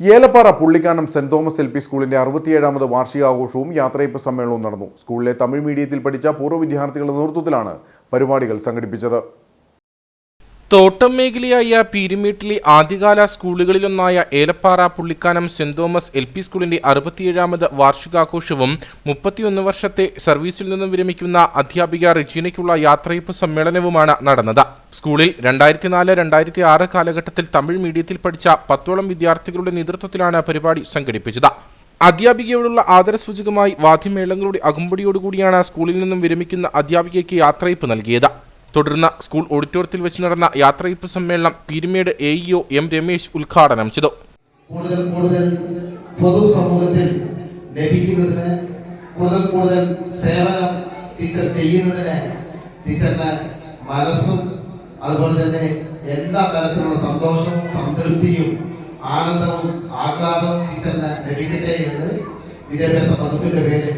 Elappara Pullikkanam Saint Thomas L P സ്കൂളിന്റെ അറുപത്തിയേഴാമത് വാർഷികാഘോഷവും യാത്രയപ്പ് സമ്മേളനവും നടന്നു. സ്കൂളിലെ തമിഴ് മീഡിയത്തിൽ പഠിച്ച പൂർവ വിദ്യാർത്ഥികളുടെ നേതൃത്വത്തിലാണ് പരിപാടികൾ സംഘടിപ്പിച്ചത്. തോട്ടം മേഖലയായ പീരുമേട്ടിലെ ആദ്യകാല സ്കൂളുകളിലൊന്നായ Elappara Pullikkanam Saint Thomas L P സ്കൂളിന്റെ അറുപത്തിയേഴാമത് വാർഷികാഘോഷവും മുപ്പത്തിയൊന്ന് വർഷത്തെ സർവീസിൽ നിന്നും വിരമിക്കുന്ന അധ്യാപിക റെജീനയ്ക്കുള്ള യാത്രയപ്പ് സമ്മേളനവുമാണ് നടന്നത്. സ്കൂളിൽ രണ്ടായിരത്തി നാല് രണ്ടായിരത്തി ആറ് കാലഘട്ടത്തിൽ തമിഴ് മീഡിയത്തിൽ പഠിച്ച പത്തോളം വിദ്യാർത്ഥികളുടെ നേതൃത്വത്തിലാണ് പരിപാടി സംഘടിപ്പിച്ചത്. അധ്യാപികയോടുള്ള ആദരസൂചകമായി വാദ്യമേളങ്ങളുടെ അകമ്പടിയോടുകൂടിയാണ് സ്കൂളിൽ നിന്നും വിരമിക്കുന്ന അധ്യാപികയ്ക്ക് യാത്രയപ്പ് നൽകിയത്. തുടർന്ന് സ്കൂൾ ഓഡിറ്റോറിയത്തിൽ വെച്ച് നടന്ന യാത്രയപ്പ് സമ്മേളനം Peermade A EO M Ramesh ഉദ്ഘാടനം ചെയ്തു. കൂടുതൽ കൂടുതൽ പൊതുസമൂഹത്തിൽ ലഭിക്കുന്നതിന് കൂടുതൽ കൂടുതൽ സേവനം ടീച്ചർ ചെയ്യുന്നതിന് ടീച്ചറിന്റെ മനസ്സും അതുപോലെ തന്നെ എല്ലാ തരത്തിലുള്ള സന്തോഷവും സംതൃപ്തിയും ആനന്ദവും ആഹ്ലാദവും ടീച്ചറിന് ലഭിക്കട്ടെ എന്ന് വിദ്യാഭ്യാസ വകുപ്പിന്റെ പേരിൽ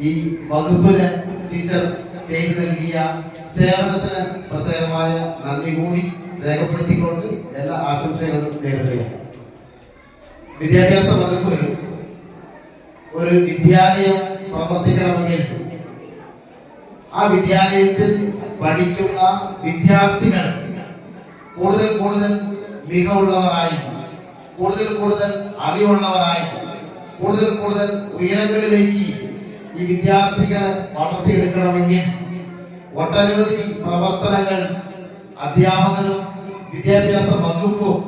ഈ വകുപ്പിന് ടീച്ചർ ചെയ്തു നൽകിയ സേവനത്തിന് പ്രത്യേകമായ നന്ദി കൂടി രേഖപ്പെടുത്തിക്കൊണ്ട് എല്ലാ ആശംസകളും നേരിടുകയാണ് വിദ്യാഭ്യാസ വകുപ്പ് ഒരു വിദ്യാലയം പ്രവർത്തിക്കണമെങ്കിൽ ആ വിദ്യാലയത്തിൽ പഠിക്കുന്ന വിദ്യാർത്ഥികൾ കൂടുതൽ കൂടുതൽ മികവുള്ളവരായി കൂടുതൽ കൂടുതൽ അറിവുള്ളവരായി കൂടുതൽ കൂടുതൽ ഉയരങ്ങളിലേക്ക് ഈ വിദ്യാർത്ഥികളെ വളർത്തിയെടുക്കണമെങ്കിൽ ഒട്ടനവധി പ്രവർത്തനങ്ങൾ അധ്യാപകരും വിദ്യാഭ്യാസ വകുപ്പും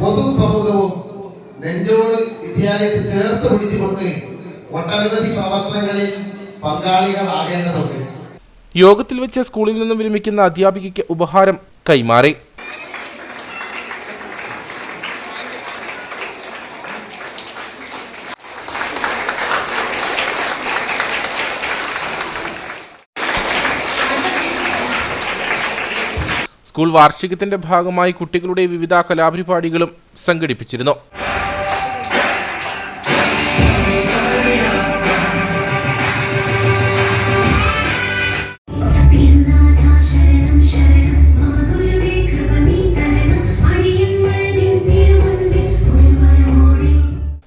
പൊതുസമൂഹവും നെഞ്ചോട് വിദ്യാലയത്തെ ചേർത്ത് പിടിച്ചുകൊണ്ട് ഒട്ടനവധി പ്രവർത്തനങ്ങളിൽ പങ്കാളികളാകേണ്ടതുണ്ട്. യോഗത്തിൽ വെച്ച് സ്കൂളിൽ നിന്നും വിരമിക്കുന്ന അധ്യാപികയ്ക്ക് ഉപഹാരം കൈമാറി. സ്കൂൾ വാർഷികത്തിന്റെ ഭാഗമായി കുട്ടികളുടെ വിവിധ കലാപരിപാടികളും സംഘടിപ്പിച്ചിരുന്നു.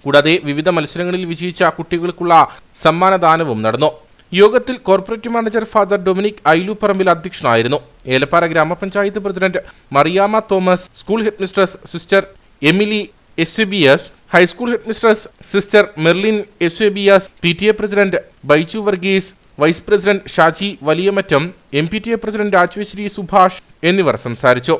കൂടാതെ വിവിധ മത്സരങ്ങളിൽ വിജയിച്ച കുട്ടികൾക്കുള്ള സമ്മാനദാനവും നടന്നു. യോഗത്തിൽ corporate manager father Dominic Ailuparambil അധ്യക്ഷനായിരുന്നു. Elappara grama panchayat president Mariyama Thomas school headmistress sister Emily S B S high school headmistress sister Merlin S B S P T A president Baiju Varghese vice president Shaji Valiyamattam M P T A president Rajwasree Subhash എന്നിവർ സംസാരിച്ചു.